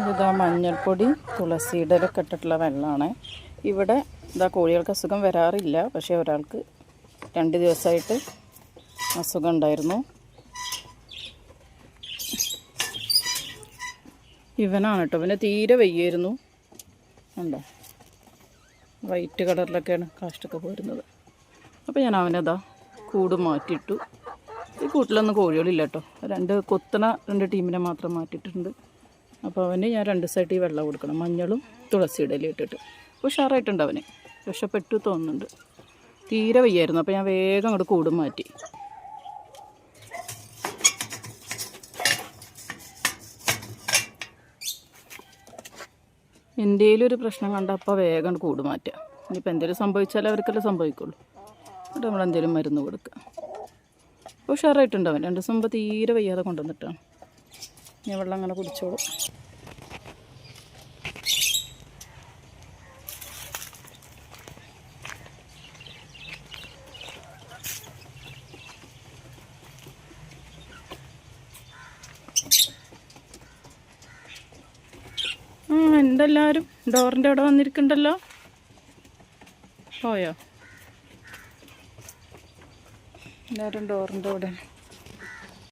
ഇതാ മഞ്ഞൾപ്പൊടി തുളസിയുടെ ഒക്കെ ഇട്ടിട്ടുള്ള വെള്ളമാണ് ഇവിടെ ഇതാ കോഴികൾക്ക് അസുഖം വരാറില്ല പക്ഷേ ഒരാൾക്ക് രണ്ട് ദിവസമായിട്ട് അസുഖം ഉണ്ടായിരുന്നു. ഇവനാണ് കേട്ടോ പിന്നെ തീരെ വയ്യായിരുന്നു. ഉണ്ടോ വൈറ്റ് കളറിലൊക്കെയാണ് കാഷ്ടൊക്കെ പോരുന്നത്. അപ്പോൾ ഞാൻ അവനതാ കൂട് മാറ്റിയിട്ടു. ഈ കൂട്ടിലൊന്നും കോഴികളില്ല കേട്ടോ. രണ്ട് കൊത്തണ രണ്ട് ടീമിനെ മാത്രം മാറ്റിയിട്ടുണ്ട്. അപ്പോൾ അവന് ഞാൻ രണ്ട് സൈഡ് ഈ വെള്ളം കൊടുക്കണം. മഞ്ഞളും തുളസിയുടെ ഇലയും ഇട്ടിട്ട് ഉഷാറായിട്ടുണ്ട് അവന്. രക്ഷപ്പെട്ടു തോന്നുന്നുണ്ട്. തീരെ വയ്യായിരുന്നു. അപ്പോൾ ഞാൻ വേഗം അങ്ങോട്ട് കൂടും മാറ്റി. എന്തെങ്കിലും പ്രശ്നം കണ്ടപ്പോൾ വേഗം കൂട് മാറ്റുക ഇനിയിപ്പോൾ എന്തെങ്കിലും സംഭവിച്ചാൽ അവർക്കല്ലേ സംഭവിക്കുള്ളൂ. എന്നിട്ട് നമ്മൾ എന്തെങ്കിലും മരുന്ന് കൊടുക്കുക അപ്പോൾ ഉഷാറായിട്ടുണ്ട് അവൻ. രണ്ട് ദിവസം മുമ്പ് തീരെ വയ്യാതെ കൊണ്ടുവന്നിട്ടാണ്. ഞാൻ വെള്ളം അങ്ങനെ കുടിച്ചോളൂ. ആ എന്തെല്ലാവരും ഡോറിന്റെ അവിടെ വന്നിരിക്കണ്ടല്ലോ? പോയോ? എല്ലാവരും ഡോറിന്റെ അവിടെ.